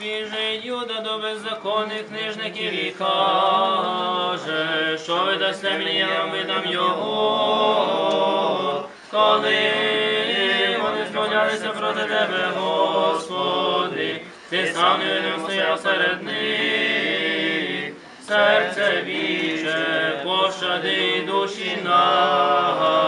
Біжить Юда до беззаконних книжників і каже, що ви дасте мені, я видам його. Коли вони справлялися проти тебе, Господи, ти сам невидим стояв серед них. Серце віче, пощади душі наші.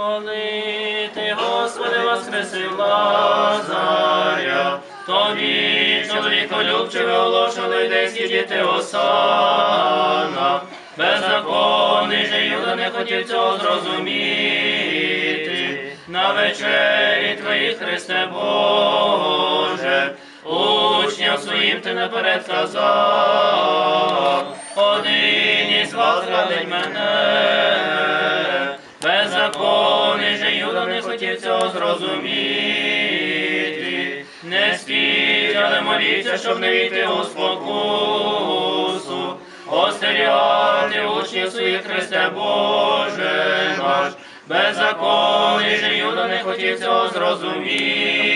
Коли ти, Господи, воскресив Лазаря, тобі, чоловіколюбче, оголошили десь діти Осана, беззаконний же Юда не хотів цього зрозуміти, на вечері твої, Христе Боже, учням своїм ти наперед казав, один із вас радить мене, зрозуміти, не стій, але моліться, щоб не війти у спокусу, остерігати учнів своїх Христе Боже наш, беззаконний же Юда не хотів цього зрозуміти.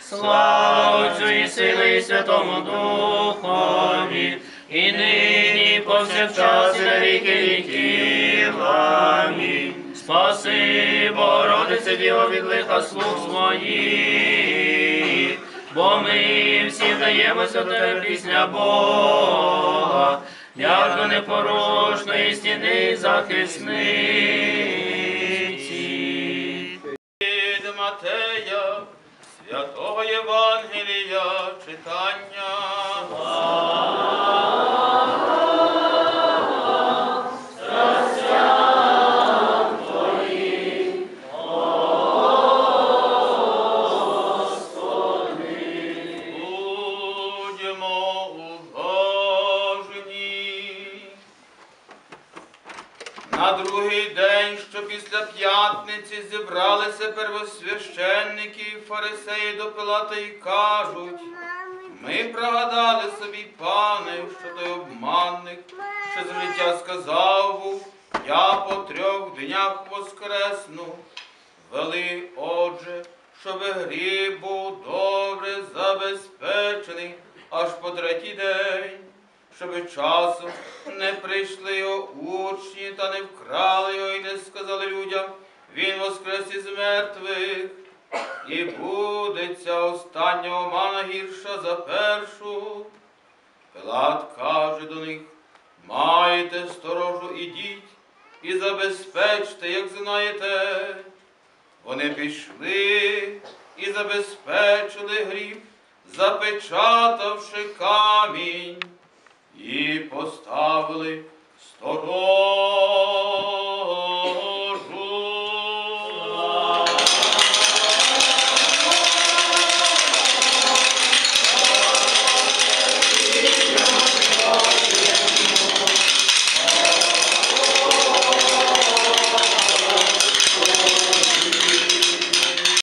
Слава Отцю і Сили і Святому Духові, і нині, повсякчас, і на віки віків. Амінь. Спаси, Діво від лиха слуг своїх, бо ми всі вдаємося до тебе після Бога, як до непорушної стіни захисниці. Від Матея, святого Євангелія, читання. На другий день, що після п'ятниці зібралися первосвященники і фарисеї до Пилата і кажуть, ми пригадали собі, пане, що той обманник, що з життя сказав я по трьох днях воскресну. Вели, отже, щоб гріб був прийшли його учні та не вкрали його і не сказали людям, він воскрес із мертвих. І буде ця остання омана гірша за першу. Пилат каже до них, маєте сторожу, ідіть і забезпечте, як знаєте. Вони пішли і забезпечили гріб, запечатавши камінь, і поставили сторон.